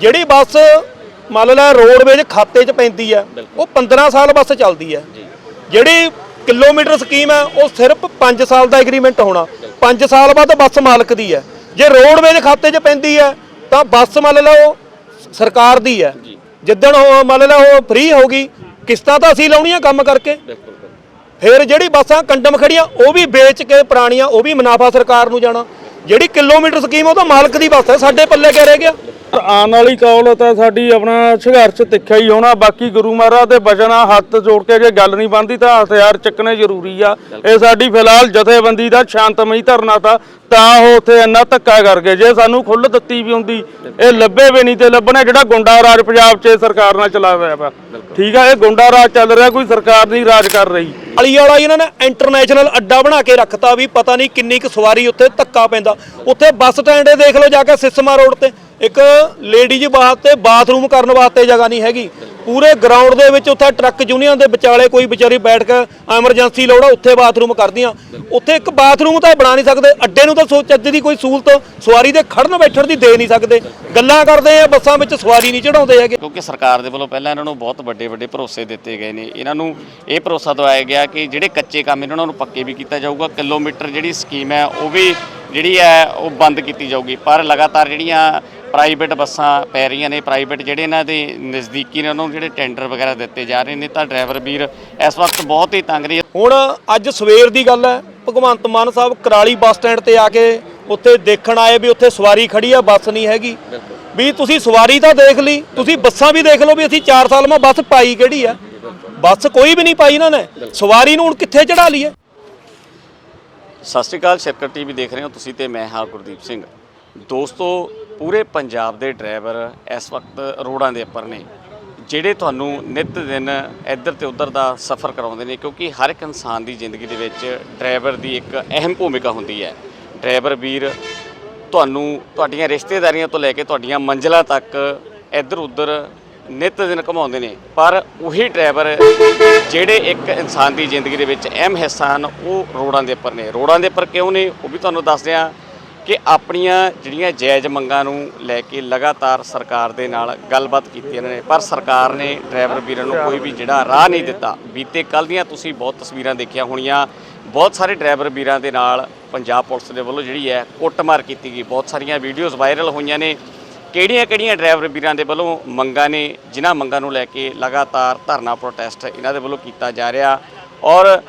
ਜਿਹੜੀ ਬੱਸ ਮੰਨ ਲੈ ਰੋਡਵੇਜ ਖਾਤੇ 'ਚ ਪੈਂਦੀ ਆ ਉਹ 15 ਸਾਲ ਬੱਸ ਚੱਲਦੀ ਆ। ਜਿਹੜੀ ਕਿਲੋਮੀਟਰ ਸਕੀਮ ਹੈ ਉਹ ਸਿਰਫ 5 ਸਾਲ ਦਾ ਐਗਰੀਮੈਂਟ ਹੋਣਾ। 5 ਸਾਲ ਬਾਅਦ ਬੱਸ ਮਾਲਕ ਦੀ ਹੈ ਜੇ ਰੋਡਵੇਜ ਖਾਤੇ 'ਚ ਪੈਂਦੀ ਹੈ ਤਾਂ ਬੱਸ ਮੰਨ ਲਓ ਸਰਕਾਰ ਦੀ ਹੈ ਜਿੱਦਣ ਉਹ ਮੰਨ ਲਓ ਉਹ ਫ੍ਰੀ ਹੋਗੀ ਕਿਸ਼ਤਾਂ ਤਾਂ ਅਸੀਂ ਲਾਉਣੀਆਂ ਕੰਮ ਕਰਕੇ। ਫਿਰ ਜਿਹੜੀ ਬੱਸਾਂ ਕੰਡਮ ਖੜੀਆਂ ਉਹ ਵੀ ਵੇਚ ਕੇ ਪੁਰਾਣੀਆਂ ਉਹ ਵੀ ਮੁਨਾਫਾ ਸਰਕਾਰ ਨੂੰ ਜਾਣਾ। ਜਿਹੜੀ ਕਿਲੋਮੀਟਰ ਸਕੀਮ ਉਹ ਤਾਂ ਮਾਲਕ ਦੀ ਬੱਸ ਹੈ ਸਾਡੇ ਪੱਲੇ ਕਿਆ ਰਹਿ ਗਿਆ? ਆਉਣ ਵਾਲੀ ਕੌਲ ਤਾਂ ਸਾਡੀ ਆਪਣਾ ਸੰਘਰਸ਼ ਤਿੱਖਾ ਹੀ ਹੋਣਾ ਬਾਕੀ ਗੁਰੂ ਮਹਾਰਾਜ ਦੇ ਬਚਨ ਆ ਹੱਥ ਜੋੜ ਕੇ ਜੇ ਗੱਲ ਨਹੀਂ ਬਣਦੀ ਤਾਂ ਹਥਿਆਰ ਚੱਕਣੇ ਜ਼ਰੂਰੀ ਆ। ਇਹ ਸਾਡੀ ਫਿਲਹਾਲ ਜਥੇਬੰਦੀ ਦਾ ਸ਼ਾਂਤਮਈ ਧਰਨਾ ਤਾਂ ਤਾਂ ਉਹ ਉੱਥੇ ਇੰਨਾ ਧੱਕਾ ਕਰ ਗਏ। ਜੇ ਸਾਨੂੰ ਖੁੱਲ੍ਹ ਦਿੱਤੀ ਵੀ ਹੁੰਦੀ ਇਹ ਲੱਭੇ ਵੀ ਨਹੀਂ ਤੇ ਲੱਭਣਾ ਜਿਹੜਾ ਗੁੰਡਾ ਰਾਜ ਪੰਜਾਬ 'ਚ ਸਰਕਾਰ ਨਾਲ ਚਲਾ ਰਿਹਾ ਵਾ ਠੀਕ ਆ ਇਹ ਗੁੰਡਾ ਰਾਜ ਚੱਲ ਰਿਹਾ ਕੋਈ ਸਰਕਾਰ ਨਹੀਂ ਰਾਜ ਕਰ ਰਹੀ। ਅਲੀ ਵਾਲਾ ਇਹਨਾਂ ਨੇ ਇੰਟਰਨੈਸ਼ਨਲ ਅੱਡਾ ਬਣਾ ਕੇ ਰੱਖਤਾ ਵੀ ਪਤਾ ਨਹੀਂ ਕਿੰਨੀ ਕੁ ਸਵਾਰੀ ਉੱਥੇ ਧੱਕਾ ਪੈਂਦਾ। ਉੱਥੇ ਬੱਸ ਸਟੈਂਡ ਇਹ ਦੇਖ ਲਓ ਜਾ ਕੇ ਸਿਸਮਾ ਰੋਡ ਤੇ। ਇੱਕ ਲੇਡੀਜ਼ ਵਾਸਤੇ ਬਾਥਰੂਮ ਕਰਨ ਵਾਸਤੇ ਜਗ੍ਹਾ ਨਹੀਂ ਹੈਗੀ। ਪੂਰੇ ਗਰਾਊਂਡ ਦੇ ਵਿੱਚ ਉੱਥੇ ਟਰੱਕ ਯੂਨੀਅਨ ਦੇ ਵਿਚਾਲੇ ਕੋਈ ਵਿਚਾਰੀ ਬੈਠ ਕੇ ਐਮਰਜੈਂਸੀ ਲੋੜ ਆ, ਉੱਥੇ ਬਾਥਰੂਮ ਕਰਦੀਆਂ। ਉੱਥੇ ਇੱਕ ਬਾਥਰੂਮ ਤਾਂ ਬਣਾ ਨਹੀਂ ਸਕਦੇ, ਅੱਡੇ ਨੂੰ ਤਾਂ ਸੋਚ ਅੱਜ ਦੀ ਕੋਈ ਸਹੂਲਤ ਸਵਾਰੀ ਦੇ ਖੜਨ ਬੈਠਣ ਦੀ ਦੇ ਨਹੀਂ ਸਕਦੇ। ਗੱਲਾਂ ਕਰਦੇ ਆ, ਬੱਸਾਂ ਵਿੱਚ ਸਵਾਰੀ ਨਹੀਂ ਚੜਾਉਂਦੇ ਹੈਗੇ। ਕਿਉਂਕਿ ਸਰਕਾਰ ਦੇ ਵੱਲੋਂ ਪਹਿਲਾਂ ਇਹਨਾਂ ਨੂੰ ਬਹੁਤ ਵੱਡੇ ਵੱਡੇ ਭਰੋਸੇ ਦਿੱਤੇ ਗਏ ਨੇ। ਇਹਨਾਂ ਨੂੰ ਇਹ ਭਰੋਸਾ ਦਵਾਇਆ ਗਿਆ ਕਿ ਜਿਹੜੇ ਕੱਚੇ ਕੰਮ ਇਹਨਾਂ ਨੂੰ ਪੱਕੇ ਵੀ ਕੀਤਾ ਜਾਊਗਾ ਕਿਲੋਮੀਟਰ ਜਿਹੜੀ ਸਕੀਮ ਹੈ ਉਹ ਵੀ ਜਿਹੜੀ ਹੈ ਉਹ ਬੰਦ ਕੀਤੀ ਜਾਊਗੀ। ਪਰ ਲਗਾਤਾਰ ਜਿਹੜੀਆਂ ਪ੍ਰਾਈਵੇਟ ਬੱਸਾਂ ਪੈ ਰਹੀਆਂ ਨੇ ਪ੍ਰਾਈਵੇਟ ਜਿਹੜੇ ਇਹਨਾਂ ਦੇ ਨਜ਼ਦੀਕੀ ਨੇ ਉਹਨਾਂ ਨੂੰ ਜਿਹੜੇ ਟੈਂਡਰ ਵਗੈਰਾ ਦਿੱਤੇ ਜਾ ਰਹੇ ਨੇ ਤਾਂ ਡਰਾਈਵਰ ਵੀਰ ਇਸ ਵਕਤ ਬਹੁਤ ਹੀ ਤੰਗ ਨੇ। ਹੁਣ ਅੱਜ ਸਵੇਰ ਦੀ ਗੱਲ ਹੈ ਭਗਵੰਤ ਮਾਨ ਸਾਹਿਬ ਕਰਾਲੀ ਬੱਸ ਸਟੈਂਡ ਤੇ ਆ ਕੇ ਉੱਥੇ ਦੇਖਣ ਆਏ ਵੀ ਉੱਥੇ ਸਵਾਰੀ ਖੜੀ ਆ ਬੱਸ ਨਹੀਂ ਹੈਗੀ। ਵੀ ਤੁਸੀਂ ਸਵਾਰੀ ਤਾਂ ਦੇਖ ਲਈ ਤੁਸੀਂ ਬੱਸਾਂ ਵੀ ਦੇਖ ਲਓ ਵੀ ਅਸੀਂ 4 ਸਾਲ ਮਾ ਬੱਸ ਪਾਈ ਕਿਹੜੀ ਆ? ਬੱਸ ਕੋਈ ਵੀ ਨਹੀਂ ਪਾਈ ਇਹਨਾਂ ਨੇ। ਸਵਾਰੀ ਨੂੰ ਹੁਣ ਕਿੱਥੇ ਚੜਾ ਲਈਏ? ਸਤਿ ਸ਼੍ਰੀ ਅਕਾਲ ਸ਼ਰਕਰ ਟੀਵੀ ਦੇਖ ਰਹੇ ਹੋ ਤੁਸੀਂ ਤੇ ਮੈਂ ਹਾਂ ਗੁਰਦੀਪ ਸਿੰਘ। ਦੋਸਤੋ, ਪੂਰੇ ਪੰਜਾਬ ਦੇ ਡਰਾਈਵਰ ਇਸ ਵਕਤ ਰੋਡਾਂ ਦੇ ਉੱਪਰ ਨੇ, ਜਿਹੜੇ ਤੁਹਾਨੂੰ ਨਿਤ ਦਿਨ ਇੱਧਰ ਤੇ ਉੱਧਰ ਦਾ ਸਫ਼ਰ ਕਰਾਉਂਦੇ ਨੇ, ਕਿਉਂਕਿ ਹਰ ਇੱਕ ਇਨਸਾਨ ਦੀ ਜ਼ਿੰਦਗੀ ਦੇ ਵਿੱਚ ਡਰਾਈਵਰ ਦੀ ਇੱਕ ਅਹਿਮ ਭੂਮਿਕਾ ਹੁੰਦੀ ਹੈ। ਡਰਾਈਵਰ ਵੀਰ, ਤੁਹਾਨੂੰ, ਤੁਹਾਡੀਆਂ ਰਿਸ਼ਤੇਦਾਰੀਆਂ ਤੋਂ ਲੈ ਕੇ ਤੁਹਾਡੀਆਂ ਮੰਜ਼ਿਲਾਂ ਤੱਕ ਇੱਧਰ ਉੱਧਰ ਨਿਤ ਦਿਨ ਘਮਾਉਂਦੇ ਨੇ, ਪਰ ਉਹੀ ਡਰਾਈਵਰ ਜਿਹੜੇ ਇੱਕ ਇਨਸਾਨ ਦੀ ਜ਼ਿੰਦਗੀ ਦੇ ਵਿੱਚ ਅਹਿਮ ਹਿੱਸਾ ਹਨ, ਉਹ ਰੋਡਾਂ ਦੇ ਉੱਪਰ ਨੇ। ਰੋਡਾਂ ਦੇ ਉੱਪਰ ਕਿਉਂ ਨੇ, ਉਹ ਵੀ ਤੁਹਾਨੂੰ ਦੱਸਦੇ ਹਾਂ ਕਿ ਆਪਣੀਆਂ ਜਿਹੜੀਆਂ ਜਾਇਜ਼ ਮੰਗਾਂ ਨੂੰ ਲੈ ਕੇ ਲਗਾਤਾਰ ਸਰਕਾਰ ਦੇ ਨਾਲ ਗੱਲਬਾਤ ਕੀਤੀ ਇਹਨਾਂ ਨੇ। ਪਰ ਸਰਕਾਰ ਨੇ ਡਰਾਈਵਰ ਵੀਰਾਂ ਨੂੰ ਕੋਈ ਵੀ ਜਿਹੜਾ ਰਾਹ ਨਹੀਂ ਦਿੱਤਾ। ਬੀਤੇ ਕੱਲ ਦੀਆਂ ਤੁਸੀਂ ਬਹੁਤ ਤਸਵੀਰਾਂ ਦੇਖੀਆਂ ਹੋਣੀਆਂ। ਬਹੁਤ ਸਾਰੇ ਡਰਾਈਵਰ ਵੀਰਾਂ ਦੇ ਨਾਲ ਪੰਜਾਬ ਪੁਲਿਸ ਦੇ ਵੱਲੋਂ ਜਿਹੜੀ ਹੈ ਕੁੱਟਮਾਰ ਕੀਤੀ ਗਈ। ਬਹੁਤ ਸਾਰੀਆਂ ਵੀਡੀਓਜ਼ ਵਾਇਰਲ ਹੋਈਆਂ ਨੇ। ਕਿਹੜੀਆਂ ਕਿਹੜੀਆਂ ਡਰਾਈਵਰ ਵੀਰਾਂ ਦੇ ਵੱਲੋਂ ਮੰਗਾਂ ਨੇ, ਜਿਨ੍ਹਾਂ ਮੰਗਾਂ ਨੂੰ ਲੈ ਕੇ ਲਗਾਤਾਰ ਧਰਨਾ ਪ੍ਰੋਟੈਸਟ ਇਹਨਾਂ ਦੇ ਵੱਲੋਂ ਕੀਤਾ ਜਾ ਰਿਹਾ? ਔਰ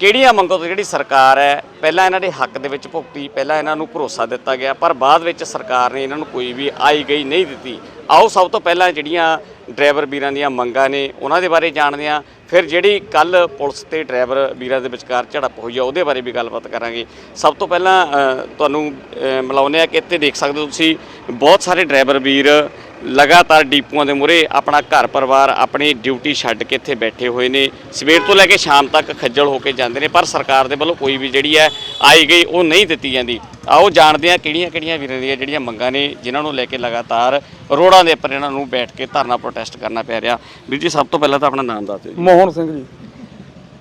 ਕਿਹੜੀਆਂ ਮੰਗਾਂ ਤੋਂ ਜਿਹੜੀ ਸਰਕਾਰ ਹੈ, ਪਹਿਲਾਂ ਇਹਨਾਂ ਦੇ ਹੱਕ ਦੇ ਵਿੱਚ ਭੁਗਤੀ, ਪਹਿਲਾਂ ਇਹਨਾਂ ਨੂੰ ਭਰੋਸਾ ਦਿੱਤਾ ਗਿਆ, ਪਰ ਬਾਅਦ ਵਿੱਚ ਸਰਕਾਰ ਨੇ ਇਹਨਾਂ ਨੂੰ ਕੋਈ ਵੀ ਆਈ ਗਈ ਨਹੀਂ ਦਿੱਤੀ। ਆਓ ਸਭ ਤੋਂ ਪਹਿਲਾਂ ਜਿਹੜੀਆਂ ਡਰਾਈਵਰ ਵੀਰਾਂ ਦੀਆਂ ਮੰਗਾਂ ਨੇ, ਉਹਨਾਂ ਦੇ ਬਾਰੇ ਜਾਣਦੇ ਹਾਂ। ਫਿਰ ਜਿਹੜੀ ਕੱਲ ਪੁਲਿਸ ਤੇ ਡਰਾਈਵਰ ਵੀਰਾਂ ਦੇ ਵਿਚਕਾਰ ਝੜਪ ਹੋਈ ਆ, ਉਹਦੇ ਬਾਰੇ ਵੀ ਗੱਲਬਾਤ ਕਰਾਂਗੇ। ਸਭ ਤੋਂ ਪਹਿਲਾਂ ਤੁਹਾਨੂੰ ਮਿਲਾਉਂਦੇ ਆ ਕਿ ਇੱਥੇ ਦੇਖ ਸਕਦੇ ਹੋ ਤੁਸੀਂ, ਬਹੁਤ ਸਾਰੇ ਡਰਾਈਵਰ ਵੀਰ ਲਗਾਤਾਰ ਡੀਪੂਆਂ ਦੇ ਮੂਹਰੇ ਆਪਣਾ ਘਰ ਪਰਿਵਾਰ, ਆਪਣੀ ਡਿਊਟੀ ਛੱਡ ਕੇ ਇੱਥੇ ਬੈਠੇ ਹੋਏ ਨੇ। ਸਵੇਰ ਤੋਂ ਲੈ ਕੇ ਸ਼ਾਮ ਤੱਕ ਖੱਜਲ ਹੋ ਕੇ ਜਾਂਦੇ ਨੇ, ਪਰ ਸਰਕਾਰ ਦੇ ਵੱਲੋਂ ਕੋਈ ਵੀ ਜਿਹੜੀ ਹੈ ਆਈ ਗਈ, ਉਹ ਨਹੀਂ ਦਿੱਤੀ ਜਾਂਦੀ। ਆਓ ਜਾਣਦੇ ਆ ਕਿਹੜੀਆਂ ਕਿਹੜੀਆਂ ਵੀਰਾਂ ਦੀਆਂ ਜਿਹੜੀਆਂ ਮੰਗਾਂ ਨੇ, ਜਿਨ੍ਹਾਂ ਨੂੰ ਲੈ ਕੇ ਲਗਾਤਾਰ ਰੋਡਾਂ ਦੇ ਉੱਪਰ ਇਹਨਾਂ ਨੂੰ ਬੈਠ ਕੇ ਧਰਨਾ ਪ੍ਰੋਟੈਸਟ ਕਰਨਾ ਪੈ ਰਿਹਾ। ਵੀਰ ਜੀ, ਸਭ ਤੋਂ ਪਹਿਲਾਂ ਤਾਂ ਆਪਣਾ ਨਾਮ ਦੱਸ ਦਿਓ ਮੋਹਨ ਸਿੰਘ ਜੀ।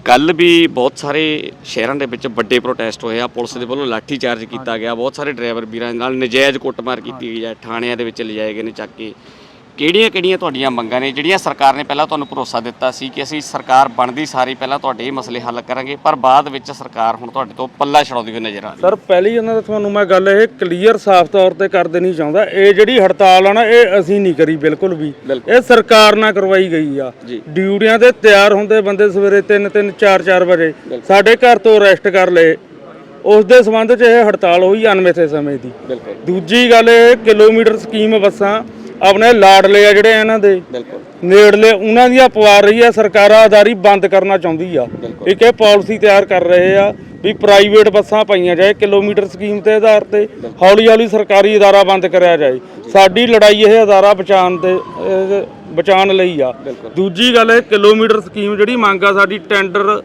ਕੱਲ ਵੀ ਬਹੁਤ ਸਾਰੇ ਸ਼ਹਿਰਾਂ ਦੇ ਵਿੱਚ ਵੱਡੇ ਪ੍ਰੋਟੈਸਟ ਹੋਏ ਆ। ਪੁਲਿਸ ਦੇ ਵੱਲੋਂ ਲਾਠੀ ਚਾਰਜ ਕੀਤਾ ਗਿਆ। ਬਹੁਤ ਸਾਰੇ ਡਰਾਈਵਰ ਵੀਰਾਂ ਨਾਲ ਨਜਾਇਜ਼ ਕੁੱਟਮਾਰ ਕੀਤੀ ਗਈ ਹੈ। ਥਾਣਿਆਂ ਦੇ ਵਿੱਚ ਲਿਜਾਏ ਗਏ ਨੇ ਚੱਕ ਕੇ। ਕਿਹੜੀਆਂ ਕਿਹੜੀਆਂ ਤੁਹਾਡੀਆਂ ਮੰਗਾਂ ਨੇ? ਜਿਹੜੀਆਂ ਸਰਕਾਰ ਨੇ ਪਹਿਲਾਂ ਤੁਹਾਨੂੰ ਭਰੋਸਾ ਦਿੱਤਾ ਸੀ ਕਿ ਅਸੀਂ ਸਰਕਾਰ ਬਣਦੀ ਸਾਰੀ ਪਹਿਲਾਂ ਤੁਹਾਡੇ ਇਹ ਮਸਲੇ ਹੱਲ ਕਰਾਂਗੇ ਪਰ ਬਾਅਦ ਵਿੱਚ ਸਰਕਾਰ ਹੁਣ ਤੁਹਾਡੇ ਤੋਂ ਪੱਲਾ ਛਡਾਉਂਦੀ ਹੋਈ ਨਜ਼ਰ ਆ ਰਹੀ ਸਰ ਪਹਿਲੀ ਉਹਨਾਂ ਦਾ ਤੁਹਾਨੂੰ ਮੈਂ ਗੱਲ ਇਹ ਕਲੀਅਰ ਸਾਫ਼ ਤੌਰ ਤੇ ਕਰ ਦੇਣੀ ਚਾਹੁੰਦਾ ਇਹ ਜਿਹੜੀ ਹੜਤਾਲ ਆ ਨਾ ਇਹ ਅਸੀਂ ਨਹੀਂ ਕਰੀ ਬਿਲਕੁਲ ਵੀ। ਇਹ ਸਰਕਾਰ ਨਾਲ ਕਰਵਾਈ ਗਈ ਆ। ਡਿਊਟੀਆਂ ਤੇ ਤਿਆਰ ਹੁੰਦੇ ਬੰਦੇ ਸਵੇਰੇ 3 3 4 4 ਵਜੇ ਸਾਡੇ ਘਰ ਤੋਂ ਅਰੈਸਟ ਕਰ ਲਏ। ਉਸ ਦੇ ਸੰਬੰਧ 'ਚ ਇਹ ਹੜਤਾਲ ਹੋਈ ਅਣਮਿੱਥੇ ਸਮੇਂ ਦੀ। ਦੂਜੀ ਗੱਲ ਇਹ ਕਿਲੋਮੀਟਰ ਸਕੀਮ ਬੱਸਾਂ ਆਪਣੇ ਲਾਡਲੇ ਆ ਜਿਹੜੇ ਇਹਨਾਂ ਦੇ। ਬਿਲਕੁਲ। ਨੇੜਲੇ ਉਹਨਾਂ ਦੀਆਂ ਪਵਾ ਰਹੀ ਆ ਸਰਕਾਰ ਆਧਾਰੀ ਬੰਦ ਕਰਨਾ ਚਾਹੁੰਦੀ ਆ। ਇੱਕ ਇਹ ਪਾਲਿਸੀ ਤਿਆਰ ਕਰ ਰਹੇ ਆ ਵੀ ਪ੍ਰਾਈਵੇਟ ਬੱਸਾਂ ਪਾਈਆਂ ਜਾਏ ਕਿਲੋਮੀਟਰ ਸਕੀਮ ਤੇ ਆਧਾਰ ਤੇ ਹੌਲੀ ਹੌਲੀ ਸਰਕਾਰੀ ਅਦਾਰਾ ਬੰਦ ਕਰਿਆ ਜਾਏ। ਸਾਡੀ ਲੜਾਈ ਇਹ ਅਦਾਰਾ ਬਚਾਉਣ ਤੇ ਇਹ ਬਚਾਉਣ ਲਈ ਆ। ਦੂਜੀ ਗੱਲ ਇਹ ਕਿਲੋਮੀਟਰ ਸਕੀਮ ਜਿਹੜੀ ਮੰਗ ਆ ਸਾਡੀ ਟੈਂਡਰ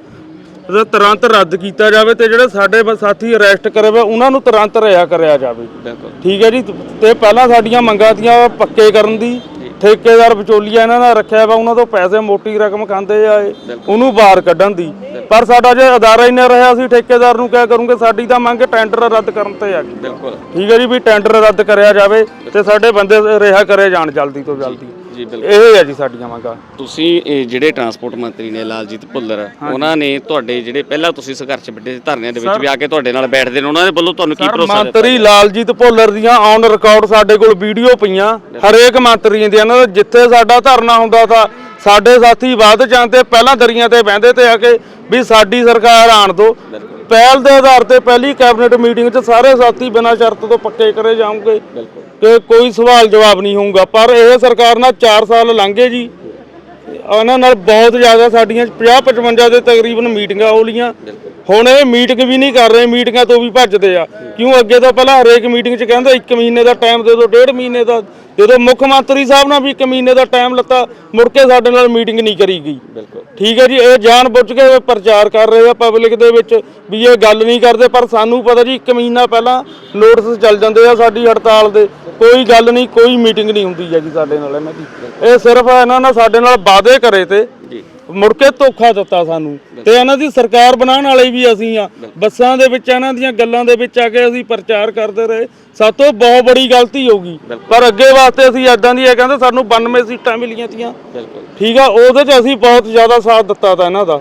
ਤੁਰੰਤ ਰੱਦ ਕੀਤਾ ਜਾਵੇ ਤੇ ਜਿਹੜੇ ਸਾਡੇ ਬ- ਸਾਥੀ ਅਰੈਸਟ ਕਰੇ ਵੇ ਉਹਨਾਂ ਨੂੰ ਤੁਰੰਤ ਰਿਹਾ ਕਰਿਆ ਜਾਵੇ। ਬਿਲਕੁਲ। ਠੀਕ ਹੈ ਜੀ? ਤੇ ਪਹਿਲਾਂ ਸਾਡੀਆਂ ਮੰਗਾਂ ਤੀਆਂ ਪੱਕੇ ਕਰਨ ਦੀ ਠੇਕੇਦਾਰ ਵਿਚੋਲੀਆ ਇਹਨਾਂ ਦਾ ਰੱਖਿਆ ਵਾ ਉਹਨਾਂ ਤੋਂ ਪੈਸੇ ਮੋਟੀ ਰਕਮ ਖਾਂਦੇ ਆ ਇਹ ਉਹਨੂੰ ਬਾਹਰ ਕੱਢਣ ਦੀ। ਪਰ ਸਾਡਾ ਜੇ ਅਦਾਰਾ ਹੀ ਨਾ ਰਿਹਾ ਅਸੀਂ ਠੇਕੇਦਾਰ ਨੂੰ ਕਿਆ ਕਰੂੰਗੇ? ਸਾਡੀ ਤਾਂ ਮੰਗ ਟੈਂਡਰ ਰੱਦ ਕਰਨ ਤੇ ਆ ਗਈ। ਬਿਲਕੁਲ। ਠੀਕ ਹੈ ਜੀ? ਵੀ ਟੈਂਡਰ ਰੱਦ ਕਰਿਆ ਜਾਵੇ ਤੇ ਸਾਡੇ ਬੰਦੇ ਰਿਹਾ ਕਰੇ ਜਾਣ ਜਲਦੀ ਤੋਂ ਜਲਦੀ। ਜੀ ਬਿਲਕੁਲ। ਇਹ ਹੈ ਜੀ ਸਾਡੀਆਂ ਮੰਗਾਂ ਤੁਸੀਂ ਇਹ ਜਿਹੜੇ ਟਰਾਂਸਪੋਰਟ ਮੰਤਰੀ ਨੇ ਲਾਲਜੀਤ ਭੁੱਲਰ ਉਹਨਾਂ ਨੇ ਤੁਹਾਡੇ ਜਿਹੜੇ ਪਹਿਲਾਂ ਤੁਸੀਂ ਸੰਘਰਸ਼ ਵੱਡੇ ਧਰਨਿਆਂ ਦੇ ਵਿੱਚ ਵੀ ਆ ਕੇ ਤੁਹਾਡੇ ਨਾਲ ਬੈਠਦੇ ਨੇ ਉਹਨਾਂ ਦੇ ਵੱਲੋਂ ਤੁਹਾਨੂੰ ਕੀ ਭਰੋਸਾ ਦਿੱਤਾ ਮੰਤਰੀ ਲਾਲਜੀਤ ਭੁੱਲਰ ਦੀਆਂ ਔਨ ਰਿਕਾਰਡ ਸਾਡੇ ਕੋਲ ਵੀਡੀਓ ਪਈਆਂ ਹਰੇਕ ਮੰਤਰੀ ਦੀਆਂ ਇਹਨਾਂ ਦਾ ਜਿੱਥੇ ਸਾਡਾ ਧਰਨਾ ਹੁੰਦਾ ਤਾਂ ਸਾਡੇ ਸਾਥੀ ਵੱਧ ਜਾਂਦੇ ਪਹਿਲਾਂ ਦਰੀਆਂ ਤੇ ਬਹਿੰਦੇ ਤੇ ਆ ਕੇ ਵੀ ਸਾਡੀ ਸਰਕਾਰ ਆਣ ਦੋ। ਪਹਿਲ ਦੇ ਆਧਾਰ ਤੇ ਪਹਿਲੀ ਕੈਬਨਿਟ ਮੀਟਿੰਗ 'ਚ ਸਾਰੇ ਸਾਥੀ ਬਿਨਾਂ ਸ਼ਰਤ ਤੋਂ ਪੱਕੇ ਕਰੇ ਜਾਣਗੇ। ਕਿ ਕੋਈ ਸਵਾਲ ਜਵਾਬ ਨਹੀਂ ਹੋਊਗਾ। ਪਰ ਇਹ ਸਰਕਾਰ ਨਾਲ 4 ਸਾਲ ਲੰਘੇ ਜੀ। ਉਹਨਾਂ ਨਾਲ ਬਹੁਤ ਜ਼ਿਆਦਾ ਸਾਡੀਆਂ 50 55 ਦੇ ਤਕਰੀਬਨ ਮੀਟਿੰਗਾਂ ਹੋ ਲੀਆਂ ਹੁਣ ਇਹ ਮੀਟਿੰਗ ਵੀ ਨਹੀਂ ਕਰ ਰਹੇ ਮੀਟਿੰਗਾਂ ਤੋਂ ਵੀ ਭੱਜਦੇ ਆ। ਕਿਉਂ? ਅੱਗੇ ਤਾਂ ਪਹਿਲਾਂ ਹਰੇਕ ਮੀਟਿੰਗ 'ਚ ਕਹਿੰਦੇ 1 ਮਹੀਨੇ ਦਾ ਟਾਈਮ ਦੇ ਦਿਓ ਡੇਢ ਮਹੀਨੇ ਦਾ। ਜਦੋਂ ਮੁੱਖ ਮੰਤਰੀ ਸਾਹਿਬ ਨਾਲ ਵੀ 1 ਮਹੀਨੇ ਦਾ ਟਾਈਮ ਲੱਤਾ ਮੁੜ ਕੇ ਸਾਡੇ ਨਾਲ ਮੀਟਿੰਗ ਨਹੀਂ ਕਰੀ ਗਈ। ਠੀਕ ਹੈ ਜੀ ਇਹ ਜਾਣ ਬੁੱਝ ਕੇ ਪ੍ਰਚਾਰ ਕਰ ਰਹੇ ਆ ਪਬਲਿਕ ਦੇ ਵਿੱਚ ਵੀ ਇਹ ਗੱਲ ਨਹੀਂ ਕਰਦੇ ਪਰ ਸਾਨੂੰ ਪਤਾ ਜੀ 1 ਮਹੀਨਾ ਪਹਿਲਾਂ ਨੋਟਿਸ ਚੱਲ ਜਾਂਦੇ ਆ ਸਾਡੀ ਹੜਤਾਲ ਦੇ। ਕੋਈ ਗੱਲ ਨਹੀਂ ਕੋਈ ਮੀਟਿੰਗ ਨਹੀਂ ਹੁੰਦੀ ਹੈਗੀ ਸਾਡੇ ਨਾਲ ਇਹਨਾਂ ਦੀ ਇਹ ਸਿਰਫ ਇਹਨਾਂ ਨੇ ਸਾਡੇ ਨਾਲ ਵਾਅਦੇ ਕਰੇ ਤੇ ਮੁੜ ਕੇ ਧੋਖਾ ਦਿੱਤਾ ਸਾਨੂੰ। ਤੇ ਇਹਨਾਂ ਦੀ ਸਰਕਾਰ ਬਣਾਉਣ ਵਾਲੇ ਵੀ ਅਸੀਂ ਆ। ਬੱਸਾਂ ਦੇ ਵਿੱਚ ਇਹਨਾਂ ਦੀਆਂ ਗੱਲਾਂ ਦੇ ਵਿੱਚ ਆ ਕੇ ਅਸੀਂ ਪ੍ਰਚਾਰ ਕਰਦੇ ਰਹੇ। ਸਾਤੋਂ ਬਹੁਤ ਬੜੀ ਗਲਤੀ ਹੋ ਗਈ। ਪਰ ਅੱਗੇ ਵਾਸਤੇ ਅਸੀਂ ਐਦਾਂ ਦੀ ਇਹ ਕਹਿੰਦੇ ਸਾਨੂੰ 92 ਸੀਟਾਂ ਮਿਲੀਆਂ ਤੀਆਂ। ਠੀਕ ਆ ਉਹਦੇ 'ਚ ਅਸੀਂ ਬਹੁਤ ਜ਼ਿਆਦਾ ਸਾਥ ਦਿੱਤਾ ਤਾ ਇਹਨਾਂ ਦਾ।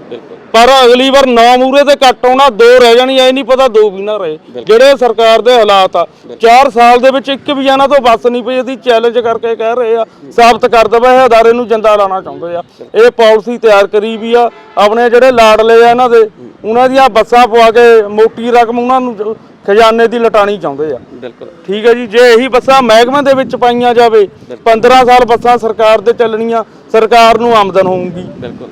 ਪਰ ਅਗਲੀ ਵਾਰ ਨੌ ਮੂਰੇ ਤੇ ਕੱਟ ਆਉਣਾ ਦੋ ਰਹਿ ਜਾਣੀ ਐ ਨਹੀਂ ਪਤਾ ਦੋ ਵੀ ਨਾ ਰਹੇ। ਜਿਹੜੇ ਸਰਕਾਰ ਦੇ ਹਾਲਾਤ ਆ 4 ਸਾਲ ਦੇ ਵਿੱਚ ਇੱਕ ਵੀ ਇਹਨਾਂ ਤੋਂ ਬੱਸ ਨਹੀਂ ਪਈ ਅਸੀਂ ਚੈਲੰਜ ਕਰਕੇ ਕਹਿ ਰਹੇ ਆ ਸਾਬਤ ਕਰ ਦਵਾ ਇਹ ਅਦਾਰੇ ਨੂੰ ਜੰਦਾ ਲਾਣਾ ਚਾਹੁੰਦੇ ਆ। ਇਹ ਪਾਲਿਸੀ ਤਿਆਰ ਕਰੀ ਵੀ ਆ ਆਪਣੇ ਜਿਹੜੇ ਲਾਡਲੇ ਆ ਇਹਨਾਂ ਦੇ ਉਹਨਾਂ ਦੀਆਂ ਬੱਸਾਂ ਪਵਾ ਕੇ ਮੋਟੀ ਰਕਮ ਉਹਨਾਂ ਨੂੰ ਖਜ਼ਾਨੇ ਦੀ ਲਟਾਣੀ ਚਾਹੁੰਦੇ ਆ। ਬਿਲਕੁਲ। ਠੀਕ ਹੈ ਜੀ ਜੇ ਇਹੀ ਬੱਸਾਂ ਮਹਿਕਮੇ ਦੇ ਵਿੱਚ ਪਾਈਆਂ ਜਾਵੇ 15 ਸਾਲ ਬੱਸਾਂ ਸਰਕਾਰ ਦੇ ਚੱਲਣੀਆਂ ਸਰਕਾਰ ਨੂੰ ਆਮਦਨ ਹੋਊਗੀ।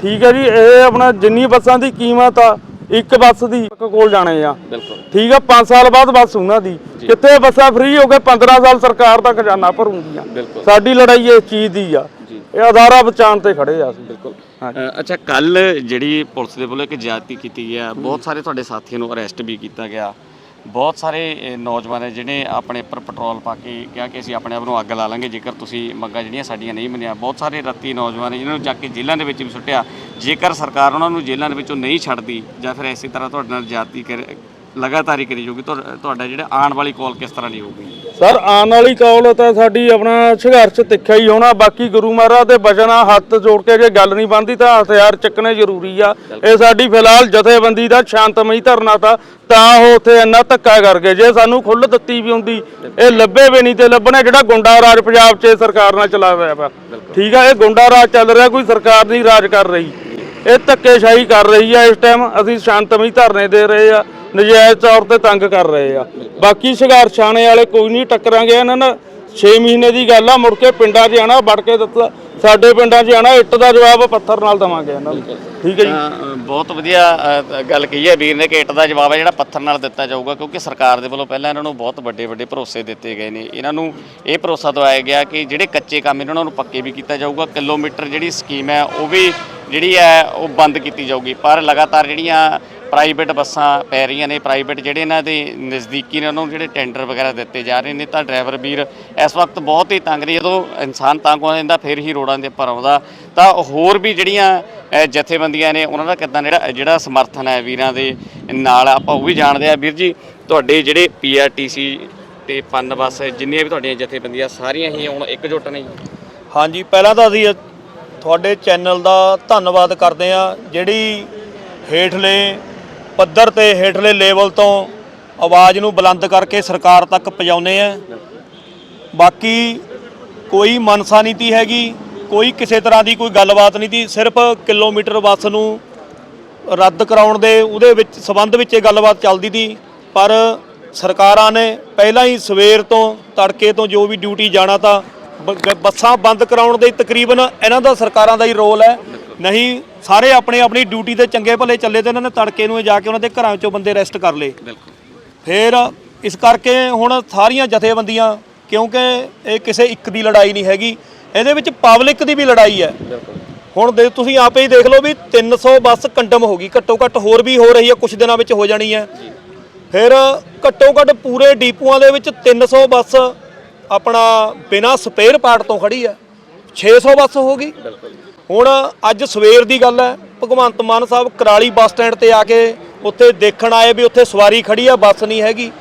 ਠੀਕ ਹੈ ਜੀ ਇਹ ਆਪਣਾ ਜਿੰਨੀ ਬੱਸਾਂ ਦੀ ਕੀਮਤ ਆ ਇੱਕ ਬੱਸ ਦੀ ਇੱਕ ਕੋਲ ਜਾਣੇ ਆ। ਬਿਲਕੁਲ। ਠੀਕ ਆ 5 ਸਾਲ ਬਾਅਦ ਬੱਸ ਉਹਨਾਂ ਦੀ। ਕਿੱਥੇ ਬੱਸਾਂ ਫ੍ਰੀ ਹੋ ਕੇ 15 ਸਾਲ ਸਰਕਾਰ ਦਾ ਖਜ਼ਾਨਾ ਬਿਲਕੁਲ। ਸਾਡੀ ਲੜਾਈ ਇਸ ਚੀਜ਼ ਦੀ ਆ। ਇਹ ਆਧਾਰਾ ਬਚਾਉਣ ਤੇ ਖੜੇ ਆ ਅਸੀਂ। ਬਿਲਕੁਲ। ਅੱਛਾ ਕੱਲ ਜਿਹੜੀ ਪੁਲਿਸ ਦੇ ਵੱਲੋਂ ਇੱਕ ਜ਼ਿਆਦਤੀ ਕੀਤੀ ਗਈ ਆ ਬਹੁਤ ਸਾਰੇ ਤੁਹਾਡੇ ਸਾਥੀਆਂ ਨੂੰ ਅਰੈਸਟ ਵੀ ਕੀਤਾ ਗਿਆ। ਬਹੁਤ ਸਾਰੇ ਨੌਜਵਾਨ ਹੈ ਜਿਹੜੇ ਆਪਣੇ ਉੱਪਰ ਪੈਟਰੋਲ ਪਾ ਕੇ ਕਿਹਾ ਕਿ ਅਸੀਂ ਆਪਣੇ ਆਪ ਨੂੰ ਅੱਗ ਲਾ ਲਾਂਗੇ, ਜੇਕਰ ਤੁਸੀਂ ਮੰਗਾਂ ਜਿਹੜੀਆਂ ਸਾਡੀਆਂ ਨਹੀਂ ਮੰਨਿਆ। ਬਹੁਤ ਸਾਰੇ ਰੱਤੀ ਨੌਜਵਾਨ ਹੈ ਜਿਨ੍ਹਾਂ ਨੂੰ ਚੱਕ ਕੇ ਜੇਲ੍ਹਾਂ ਦੇ ਵਿੱਚ ਵੀ ਸੁੱਟਿਆ। ਜੇਕਰ ਸਰਕਾਰ ਉਹਨਾਂ ਨੂੰ ਜੇਲ੍ਹਾਂ ਦੇ ਵਿੱਚੋਂ ਨਹੀਂ ਛੱਡਦੀ ਜਾਂ ਫਿਰ ਇਸੇ ਤਰ੍ਹਾਂ ਤੁਹਾਡੇ ਨਾਲ ਜ਼ਿਆਦਤੀ ਲਗਾਤਾਰੀ ਕਰੀ ਜਾਊਗੀ। ਤੁਹਾ- ਤੁਹਾਡਾ ਜਿਹੜਾ ਆਉਣ ਵਾਲੀ ਕਾਲ ਕਿਸ ਤਰ੍ਹਾਂ ਦੀ ਹੋਊਗੀ? ਸਰ ਆਉਣ ਵਾਲੀ ਕੌਲ ਤਾਂ ਸਾਡੀ ਆਪਣਾ ਸੰਘਰਸ਼ ਤਿੱਖਾ ਹੀ ਹੋਣਾ। ਬਾਕੀ ਗੁਰੂ ਮਹਾਰਾਜ ਦੇ ਬਚਨਾਂ ਹੱਥ ਜੋੜ ਕੇ ਜੇ ਗੱਲ ਨਹੀਂ ਬਣਦੀ ਤਾਂ ਹਥਿਆਰ ਚੱਕਣੇ ਜ਼ਰੂਰੀ ਆ। ਇਹ ਸਾਡੀ ਫਿਲਹਾਲ ਜਥੇਬੰਦੀ ਦਾ ਸ਼ਾਂਤਮਈ ਧਰਨਾ ਤਾਂ ਤਾਂ ਉਹ ਉੱਥੇ ਇੰਨਾ ਧੱਕਾ ਕਰ ਗਏ। ਜੇ ਸਾਨੂੰ ਖੁੱਲ੍ਹ ਦਿੱਤੀ ਵੀ ਹੁੰਦੀ ਇਹ ਲੱਭੇ ਵੀ ਨਹੀਂ ਤੇ ਲੱਭਣਾ ਜਿਹੜਾ ਗੁੰਡਾ ਰਾਜ ਪੰਜਾਬ 'ਚ ਇਹ ਸਰਕਾਰ ਨਾਲ ਚਲਾ ਹੋਇਆ ਵਾ। ਠੀਕ ਆ ਇਹ ਗੁੰਡਾ ਰਾਜ ਚੱਲ ਰਿਹਾ ਕੋਈ ਸਰਕਾਰ ਨਹੀਂ ਰਾਜ ਕਰ ਰਹੀ। ਇਹ ਧੱਕੇਸ਼ਾਹੀ ਕਰ ਰਹੀ ਆ ਇਸ ਟਾਈਮ ਅਸੀਂ ਸ਼ਾਂਤਮਈ ਧਰਨੇ ਦੇ ਰਹੇ ਆ, ਨਜਾਇਜ਼ ਤੌਰ ਤੇ ਤੰਗ ਕਰ ਰਹੇ ਆ। ਬਾਕੀ ਸੰਘਰਸ਼ਾਣੇ ਵਾਲੇ ਕੋਈ ਨਹੀਂ ਟੱਕਰਾਂਗੇ, ਇਹਨਾਂ ਨਾਲ 6 ਮਹੀਨੇ ਦੀ ਗੱਲ ਆ, ਮੁੜ ਕੇ ਪਿੰਡਾਂ 'ਚ ਆਣਾ ਵੜ ਕੇ ਦਿੱਤਾ, ਸਾਡੇ ਪਿੰਡਾਂ 'ਚ ਆਣਾ ਇੱਟ ਦਾ ਜਵਾਬ ਪੱਥਰ ਨਾਲ ਦਵਾਂਗੇ ਇਹਨਾਂ ਨੂੰ। ਠੀਕ ਹੈ ਜੀ? ਬਹੁਤ ਵਧੀਆ ਗੱਲ ਕਹੀ ਹੈ ਵੀਰ ਨੇ ਕਿ ਇੱਟ ਦਾ ਜਵਾਬ ਹੈ ਜਿਹੜਾ ਪੱਥਰ ਨਾਲ ਦਿੱਤਾ ਜਾਊਗਾ, ਕਿਉਂਕਿ ਸਰਕਾਰ ਦੇ ਵੱਲੋਂ ਪਹਿਲਾਂ ਇਹਨਾਂ ਨੂੰ ਬਹੁਤ ਵੱਡੇ ਵੱਡੇ ਭਰੋਸੇ ਦਿੱਤੇ ਗਏ ਨੇ। ਇਹਨਾਂ ਨੂੰ ਇਹ ਭਰੋਸਾ ਦਵਾਇਆ ਗਿਆ ਕਿ ਜਿਹੜੇ ਕੱਚੇ ਕੰਮ ਇਹਨਾਂ ਨੂੰ ਪੱਕੇ ਵੀ ਕੀਤਾ ਜਾਊਗਾ, ਕਿਲੋਮੀਟਰ ਜਿਹੜੀ ਸਕੀਮ ਹੈ, ਉਹ ਵੀ ਜਿਹੜੀ ਹੈ ਉਹ ਬੰਦ ਕੀਤੀ ਜਾਊਗੀ। ਪਰ ਲਗਾਤਾਰ ਜਿਹੜੀਆਂ ਪ੍ਰਾਈਵੇਟ ਬੱਸਾਂ ਪੈ ਰਹੀਆਂ ਨੇ ਪ੍ਰਾਈਵੇਟ ਜਿਹੜੇ ਇਹਨਾਂ ਦੇ ਨਜ਼ਦੀਕੀ ਨੇ, ਉਹਨਾਂ ਨੂੰ ਜਿਹੜੇ ਟੈਂਡਰ ਵਗੈਰਾ ਦਿੱਤੇ ਜਾ ਰਹੇ ਨੇ, ਤਾਂ ਡਰਾਈਵਰ ਵੀਰ ਇਸ ਵਕਤ ਬਹੁਤ ਹੀ ਤੰਗ ਨੇ। ਜਦੋਂ ਇਨਸਾਨ ਤੰਗ ਹੋ ਜਾਂਦਾ, ਫਿਰ ਹੀ ਰੋਡਾਂ ਦੇ ਉੱਪਰ ਆਉਂਦਾ। ਤਾਂ ਹੋਰ ਵੀ ਜਿਹੜੀਆਂ ਜਥੇਬੰਦੀਆਂ ਨੇ, ਉਹਨਾਂ ਦਾ ਕਿੱਦਾਂ ਜਿਹੜਾ ਜਿਹੜਾ ਸਮਰਥਨ ਹੈ ਵੀਰਾਂ ਦੇ ਨਾਲ, ਆਪਾਂ ਉਹ ਵੀ ਜਾਣਦੇ ਆ ਵੀਰ ਜੀ, ਤੁਹਾਡੇ ਜਿਹੜੇ ਪੀਆਰਟੀਸੀ ਤੇ ਪੰਨ ਬੱਸ, ਜਿੰਨੀਆਂ ਵੀ ਤੁਹਾਡੀਆਂ ਜਥੇਬੰਦੀਆਂ, ਸਾਰੀਆਂ ਹੀ ਹੁਣ ਇਕਜੁੱਟ ਨੇ ਹਾਂਜੀ, ਪਹਿਲਾਂ ਤਾਂ ਅਸੀਂ ਤੁਹਾਡੇ ਚੈਨਲ ਦਾ ਧੰਨਵਾਦ ਕਰਦੇ ਹਾਂ, ਜਿਹੜੀ ਹੇਠਲੇ ਪੱਧਰ ਤੇ ਹੇਠਲੇ ਲੈਵਲ ਤੋਂ ਆਵਾਜ਼ ਨੂੰ ਬੁਲੰਦ ਕਰਕੇ ਸਰਕਾਰ ਤੱਕ ਪਹੁੰਚਾਉਂਦੇ ਆ ਬਾਕੀ ਕੋਈ ਮਨਸਾ ਨੀਤੀ ਹੈਗੀ, ਕੋਈ ਕਿਸੇ ਤਰ੍ਹਾਂ ਦੀ ਕੋਈ ਗੱਲਬਾਤ ਨਹੀਂ ਤੀ, ਸਿਰਫ ਕਿਲੋਮੀਟਰ ਬੱਸ ਨੂੰ ਰੱਦ ਕਰਾਉਣ ਦੇ ਉਹਦੇ ਵਿੱਚ ਸਬੰਧ ਵਿੱਚ ਇਹ ਗੱਲਬਾਤ ਚੱਲਦੀ ਸੀ ਪਰ ਸਰਕਾਰਾਂ ਨੇ ਪਹਿਲਾਂ ਹੀ ਸਵੇਰ ਤੋਂ ਤੜਕੇ ਤੋਂ ਜੋ ਵੀ ਡਿਊਟੀ ਜਾਣਾ ਤਾਂ ਬ- ਬੱਸਾਂ ਬੰਦ ਕਰਾਉਣ ਦੇ ਤਕਰੀਬਨ ਇਹਨਾਂ ਦਾ ਸਰਕਾਰਾਂ ਦਾ ਹੀ ਰੋਲ ਹੈ। ਨਹੀਂ ਸਾਰੇ ਆਪਣੇ ਆਪਣੀ ਡਿਊਟੀ ਤੇ ਚੰਗੇ ਭਲੇ ਚੱਲੇ ਤੇ ਇਹਨਾਂ ਨੇ ਤੜਕੇ ਨੂੰ ਜਾ ਕੇ ਉਹਨਾਂ ਦੇ ਘਰਾਂ ਵਿੱਚੋਂ ਬੰਦੇ ਅਰੈਸਟ ਕਰ ਲਏ। ਬਿਲਕੁਲ। ਫਿਰ ਇਸ ਕਰਕੇ ਹੁਣ ਸਾਰੀਆਂ ਜਥੇਬੰਦੀਆਂ ਕਿਉਂਕਿ ਇਹ ਕਿਸੇ ਇੱਕ ਦੀ ਲੜਾਈ ਨਹੀਂ ਹੈਗੀ ਇਹਦੇ ਵਿੱਚ ਪਬਲਿਕ ਦੀ ਵੀ ਲੜਾਈ ਹੈ। ਹੁਣ ਦੇ ਤੁਸੀਂ ਆਪੇ ਹੀ ਦੇਖ ਲਓ ਵੀ 300 ਬੱਸ ਕੰਡਮ ਹੋ ਗਈ ਘੱਟੋ ਘੱਟ ਹੋਰ ਵੀ ਹੋ ਰਹੀ ਹੈ ਕੁਝ ਦਿਨਾਂ ਵਿੱਚ ਹੋ ਜਾਣੀ ਹੈ। ਫਿਰ ਘੱਟੋ ਘੱਟ ਪੂਰੇ ਡੀਪੂਆਂ ਦੇ ਵਿੱਚ 300 ਬੱਸ ਆਪਣਾ ਬਿਨਾ ਸਪੇਅਰ ਪਾਰਟ ਤੋਂ ਖੜੀ ਹੈ। 600 ਬੱਸ ਹੋ ਗਈ। ਹੁਣ ਅੱਜ ਸਵੇਰ ਦੀ ਗੱਲ ਹੈ ਭਗਵੰਤ ਮਾਨ ਸਾਹਿਬ ਕਰਾਲੀ ਬੱਸ ਸਟੈਂਡ ਤੇ ਆ ਕੇ ਉੱਥੇ ਦੇਖਣ ਆਏ ਵੀ ਉੱਥੇ ਸਵਾਰੀ ਖੜੀ ਆ ਬੱਸ ਨਹੀਂ ਹੈਗੀ।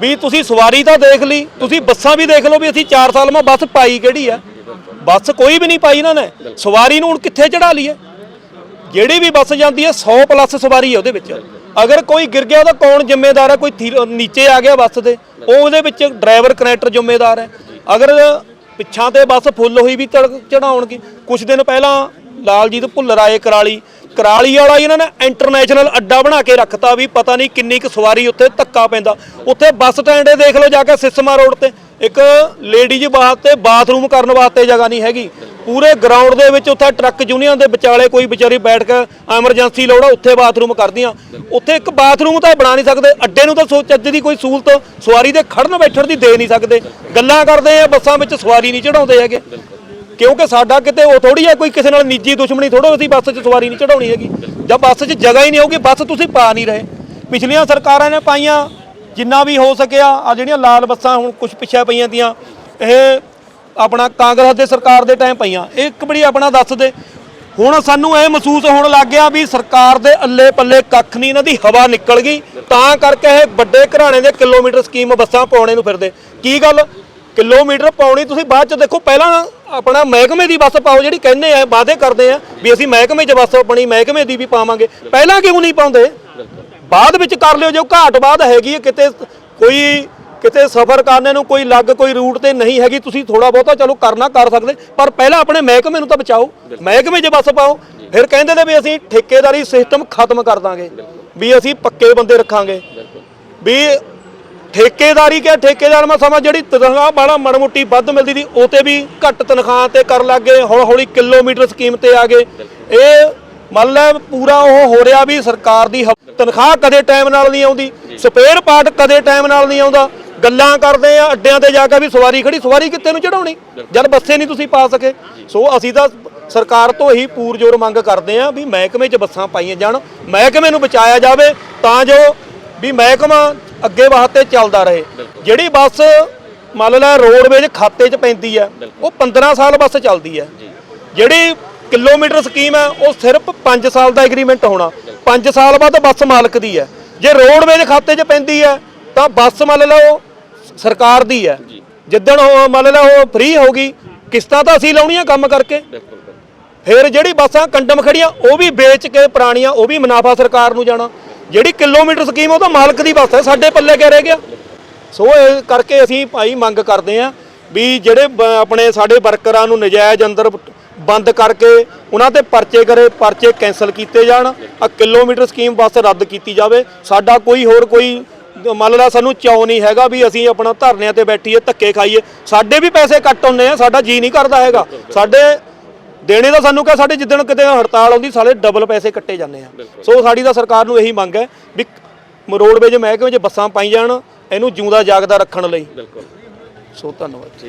ਵੀ ਤੁਸੀਂ ਸਵਾਰੀ ਤਾਂ ਦੇਖ ਲਈ ਤੁਸੀਂ ਬੱਸਾਂ ਵੀ ਦੇਖ ਲਓ ਵੀ ਅਸੀਂ 4 ਸਾਲ ਮਾ ਬੱਸ ਪਾਈ ਕਿਹੜੀ ਆ ਬੱਸ ਕੋਈ ਵੀ ਨਹੀਂ ਪਾਈ ਇਹਨਾਂ ਨੇ। ਸਵਾਰੀ ਨੂੰ ਹੁਣ ਕਿੱਥੇ ਚੜਾ ਲਈਏ? ਜਿਹੜੀ ਵੀ ਬੱਸ ਜਾਂਦੀ ਹੈ 100 ਪਲੱਸ ਸਵਾਰੀ ਹੈ ਉਹਦੇ ਵਿੱਚ। ਅਗਰ ਕੋਈ ਗਿਰ ਗਿਆ ਤਾਂ ਕੌਣ ਜ਼ਿੰਮੇਦਾਰ ਹੈ? ਕੋਈ ਥੀ- ਨੀਚੇ ਆ ਗਿਆ ਬੱਸ ਦੇ ਉਹ ਉਹਦੇ ਵਿੱਚ ਡਰਾਈਵਰ, ਕਨੈਕਟਰ ਜ਼ਿੰਮੇਦਾਰ ਹੈ। ਅਗਰ ਪਿੱਛਾਂ ਤੇ ਬੱਸ ਫੁੱਲ ਹੋਈ ਵੀ ਚੜਾਉਣਗੇ। ਕੁਝ ਦਿਨ ਪਹਿਲਾਂ ਲਾਲਜੀਤ ਭੁੱਲਰ ਆਏ ਕਰਾਲੀ ਕਰਾਲੀ ਵਾਲਾ ਹੀ ਇਹਨਾਂ ਨੇ ਇੰਟਰਨੈਸ਼ਨਲ ਅੱਡਾ ਬਣਾ ਕੇ ਰੱਖਤਾ ਵੀ ਪਤਾ ਨਹੀਂ ਕਿੰਨੀ ਕੁ ਸਵਾਰੀ ਉੱਥੇ ਧੱਕਾ ਪੈਂਦਾ। ਉੱਥੇ ਬੱਸ ਸਟੈਂਡ ਦੇਖ ਲਓ ਜਾ ਕੇ ਸਿਸਮਾ ਰੋਡ ਤੇ। ਇੱਕ ਲੇਡੀਜ਼ ਵਾਸਤੇ ਬਾਥਰੂਮ ਕਰਨ ਵਾਸਤੇ ਜਗ੍ਹਾ ਨਹੀਂ ਹੈਗੀ। ਪੂਰੇ ਗਰਾਊਂਡ ਦੇ ਵਿੱਚ ਉੱਥੇ ਟਰੱਕ ਯੂਨੀਅਨ ਦੇ ਵਿਚਾਲੇ ਕੋਈ ਵਿਚਾਰੀ ਬੈਠ ਕੇ ਐਮਰਜੈਂਸੀ ਲੋੜ ਆ, ਉੱਥੇ ਬਾਥਰੂਮ ਕਰਦੀਆਂ। ਉੱਥੇ ਇੱਕ ਬਾਥਰੂਮ ਤਾਂ ਬਣਾ ਨਹੀਂ ਸਕਦੇ, ਅੱਡੇ ਨੂੰ ਤਾਂ ਸੋ ਅੱਜ ਦੀ ਕੋਈ ਸਹੂਲਤ ਸਵਾਰੀ ਦੇ ਖੜਨ ਬੈਠਣ ਦੀ ਦੇ ਨਹੀਂ ਸਕਦੇ। ਗੱਲਾਂ ਕਰਦੇ ਆ, ਬੱਸਾਂ ਵਿੱਚ ਸਵਾਰੀ ਨਹੀਂ ਚੜਾਉਂਦੇ ਹੈਗੇ। ਕਿਉਂਕਿ ਸਾਡਾ ਕਿਤੇ ਉਹ ਥੋੜੀ ਹੈ ਕੋਈ ਕਿਸੇ ਨਾਲ ਨਿੱਜੀ ਦੁਸ਼ਮਣੀ ਥੋੜੋ ਅਸੀਂ ਬੱਸ 'ਚ ਸਵਾਰੀ ਨਹੀਂ ਚੜਾਉਣੀ ਹੈਗੀ। ਜਾਂ ਬੱਸ 'ਚ ਜਗ੍ਹਾ ਹੀ ਨਹੀਂ ਹੋਊਗੀ, ਬੱਸ ਤੁਸੀਂ ਪਾ ਨਹੀਂ ਰਹੇ। ਪਿਛਲੀਆਂ ਸਰਕਾਰਾਂ ਨੇ ਪਾਈਆਂ ਜਿੰਨਾ ਵੀ ਹੋ ਸਕਿਆ ਆ ਜਿਹੜੀਆਂ ਲਾਲ ਬੱਸਾਂ ਹੁਣ ਕੁਝ ਪਿੱਛੇ ਪਈਆਂ ਤੀਆਂ, ਇਹ ਆਪਣਾ ਕਾਂਗਰਸ ਦੇ ਸਰਕਾਰ ਦੇ ਟਾਈਮ ਪਈਆਂ। ਇਹ ਇੱਕ ਬੜੀ ਆਪਣਾ ਦੱਸ ਦੇ। ਹੁਣ ਸਾਨੂੰ ਇਹ ਮਹਿਸੂਸ ਹੋਣ ਲੱਗ ਗਿਆ ਵੀ ਸਰਕਾਰ ਦੇ ਅੱਲੇ ਪੱਲੇ ਕੱਖ ਨਹੀਂ, ਇਹਨਾਂ ਦੀ ਹਵਾ ਨਿਕਲ ਗਈ। ਤਾਂ ਕਰਕੇ ਇਹ ਵੱਡੇ ਘਰਾਣੇ ਦੇ ਕਿਲੋਮੀਟਰ ਸਕੀਮ ਬੱਸਾਂ ਪਾਉਣੇ ਨੂੰ ਫਿਰਦੇ। ਕੀ ਗੱਲ? ਕਿਲੋਮੀਟਰ ਪਾਉਣੀ, ਤੁਸੀਂ ਬਾਅਦ ਚ ਦੇਖੋ, ਪਹਿਲਾਂ ਆਪਣਾ ਮਹਿਕਮੇ ਦੀ ਬੱਸ ਪਾਓ, ਜਿਹੜੀ ਕਹਿੰਦੇ ਆ, ਵਾਅਦੇ ਕਰਦੇ ਆ ਵੀ ਅਸੀਂ ਮਹਿਕਮੇ 'ਚ ਬੱਸ ਆਪਣੀ, ਮਹਿਕਮੇ ਦੀ ਵੀ ਪਾਵਾਂਗੇ। ਪਹਿਲਾਂ ਕਿਉਂ ਨਹੀਂ ਪਾਉਂਦੇ? ਬਾਅਦ ਵਿੱਚ ਕਰ ਲਿਓ ਜੋ ਘਾਟ ਬਾਅਦ ਹੈਗੀ ਹੈ ਕਿਤੇ ਕੋਈ ਕਿਤੇ ਸਫ਼ਰ ਕਰਨੇ ਨੂੰ ਕੋਈ ਲੱਗ ਕੋਈ ਰੂਟ ਤੇ ਨਹੀਂ ਹੈਗੀ ਤੁਸੀਂ ਥੋੜਾ ਬਹੁਤਾ ਚਲੋ ਕਰਨਾ ਕਰ ਸਕਦੇ ਪਰ ਪਹਿਲਾਂ ਆਪਣੇ ਮਹਿਕਮੇ ਨੂੰ ਤਾਂ ਬਚਾਓ ਮਹਿਕਮੇ 'ਚ ਬੱਸ ਪਾਓ ਫਿਰ ਕਹਿੰਦੇ ਨੇ ਵੀ ਅਸੀਂ ਠੇਕੇਦਾਰੀ ਸਿਸਟਮ ਖਤਮ ਕਰ ਦਾਂਗੇ ਵੀ ਅਸੀਂ ਪੱਕੇ ਬੰਦੇ ਰੱਖਾਂਗੇ। ਵੀ ਠੇਕੇਦਾਰੀ ਕਿਆ ਠੇਕੇਦਾਰ ਮੈਂ ਸਮਾਂ ਜਿਹੜੀ ਤਨਖਾਹ ਬਾਲਾ ਮੜਮੁੱਟੀ ਵੱਧ ਮਿਲਦੀ ਸੀ ਉਹ ਤੇ ਵੀ ਘੱਟ ਤਨਖਾਹ ਤੇ ਕਰਨ ਲੱਗ ਗਏ ਹੌਲੀ ਹੌਲੀ ਕਿਲੋਮੀਟਰ ਸਕੀਮ ਤੇ ਆ ਗਏ। ਇਹ ਮੰਨ ਲੈ ਪੂਰਾ ਉਹ ਹੋ ਰਿਹਾ ਵੀ ਸਰਕਾਰ ਦੀ ਤਨਖਾਹ ਕਦੇ ਟਾਈਮ ਨਾਲ ਨਹੀਂ ਆਉਂਦੀ ਸਪੇਅਰ ਪਾਰਟ ਕਦੇ ਟਾਈਮ ਨਾਲ ਨਹੀਂ ਆਉਂਦਾ। ਗੱਲਾਂ ਕਰਦੇ ਆ ਅੱਡਿਆਂ ਤੇ ਜਾ ਕੇ ਵੀ ਸਵਾਰੀ ਖੜੀ ਸਵਾਰੀ ਕਿੱਥੇ ਨੂੰ ਚੜਾਉਣੀ ਜਦ ਬੱਸੇ ਨਹੀਂ ਤੁਸੀਂ ਪਾ ਸਕੇ। ਸੋ ਅਸੀਂ ਤਾਂ ਸਰਕਾਰ ਤੋਂ ਹੀ ਪੂਰਜੋਰ ਮੰਗ ਕਰਦੇ ਆ ਵੀ ਮਹਿਕਮੇ 'ਚ ਬੱਸਾਂ ਪਾਈਆਂ ਜਾਣ ਮਹਿਕਮੇ ਨੂੰ ਬਚਾਇਆ ਜਾਵੇ ਤਾਂ ਜੋ ਵੀ ਮਹਿਕਮਾ ਅੱਗੇ ਵਾਸਤੇ ਚੱਲਦਾ ਰਹੇ। ਜਿਹੜੀ ਬੱਸ ਮੰਨ ਲੈ ਰੋਡਵੇਜ ਖਾਤੇ 'ਚ ਪੈਂਦੀ ਆ ਉਹ 15 ਸਾਲ ਬੱਸ ਚੱਲਦੀ ਆ। ਜਿਹੜੀ ਕਿਲੋਮੀਟਰ ਸਕੀਮ ਹੈ ਉਹ ਸਿਰਫ 5 ਸਾਲ ਦਾ ਐਗਰੀਮੈਂਟ ਹੋਣਾ। 5 ਸਾਲ ਬਾਅਦ ਬੱਸ ਮਾਲਕ ਦੀ ਹੈ। ਜੇ ਰੋਡਵੇਜ ਖਾਤੇ 'ਚ ਪੈਂਦੀ ਹੈ ਤਾਂ ਬੱਸ ਮੰਨ ਲਓ ਸਰਕਾਰ ਦੀ ਹੈ। ਜਿੱਦਣ ਉਹ ਮੰਨ ਲਓ ਉਹ ਫ੍ਰੀ ਹੋਗੀ ਕਿਸ਼ਤਾਂ ਤਾਂ ਅਸੀਂ ਲਾਉਣੀਆਂ ਕੰਮ ਕਰਕੇ। ਫਿਰ ਜਿਹੜੀ ਬੱਸਾਂ ਕੰਡਮ ਖੜੀਆਂ ਉਹ ਵੀ ਵੇਚ ਕੇ ਪੁਰਾਣੀਆਂ ਉਹ ਵੀ ਮੁਨਾਫਾ ਸਰਕਾਰ ਨੂੰ ਜਾਣਾ। ਜਿਹੜੀ ਕਿਲੋਮੀਟਰ ਸਕੀਮ ਉਹ ਤਾਂ ਮਾਲਕ ਦੀ ਬੱਸ ਹੈ ਸਾਡੇ ਪੱਲੇ ਕਿਆ ਰਹਿ ਗਿਆ? ਸੋ ਇਹ ਕਰਕੇ ਅਸੀਂ ਭਾਈ ਮੰਗ ਕਰਦੇ ਆ ਵੀ ਜਿਹੜੇ ਆਪਣੇ ਸਾਡੇ ਵਰਕਰਾਂ ਨੂੰ ਨਜਾਇਜ਼ ਅੰਦਰ ਬੰਦ ਕਰਕੇ ਉਹਨਾਂ ਤੇ ਪਰਚੇ ਕਰੇ ਪਰਚੇ ਕੈਨਸਲ ਕੀਤੇ ਜਾਣ ਆ ਕਿਲੋਮੀਟਰ ਸਕੀਮ ਬੱਸ ਰੱਦ ਕੀਤੀ ਜਾਵੇ। ਸਾਡਾ ਕੋਈ ਹੋਰ ਕੋਈ ਮੰਨ ਲਾ ਸਾਨੂੰ ਚਾਅ ਨਹੀਂ ਹੈਗਾ ਵੀ ਅਸੀਂ ਆਪਣਾ ਧਰਨਿਆਂ ਤੇ ਬੈਠੀਏ ਧੱਕੇ ਖਾਈਏ। ਸਾਡੇ ਵੀ ਪੈਸੇ ਕੱਟ ਹੁੰਦੇ ਆ ਸਾਡਾ ਜੀ ਨਹੀਂ ਕਰਦਾ ਹੈਗਾ। ਸਾਡੇ ਦੇਣੇ ਤਾਂ ਸਾਨੂੰ ਕਹ ਸਾਡੇ ਜਿੱਦਣ ਕਿਤੇ ਹੜਤਾਲ ਆਉਂਦੀ ਸਾਲੇ ਡਬਲ ਪੈਸੇ ਕੱਟੇ ਜਾਂਦੇ ਆ। ਸੋ ਸਾਡੀ ਤਾਂ ਸਰਕਾਰ ਨੂੰ ਇਹੀ ਮੰਗ ਹੈ ਵੀ ਰੋਡਵੇਜ ਮਹਿਕਮੇ 'ਚ ਬੱਸਾਂ ਪਾਈ ਜਾਣ ਇਹਨੂੰ ਜਿਉਂਦਾ ਜਾਗਦਾ ਰੱਖਣ ਲਈ। ਬਿਲਕੁਲ। ਸੋ ਧੰਨਵਾਦ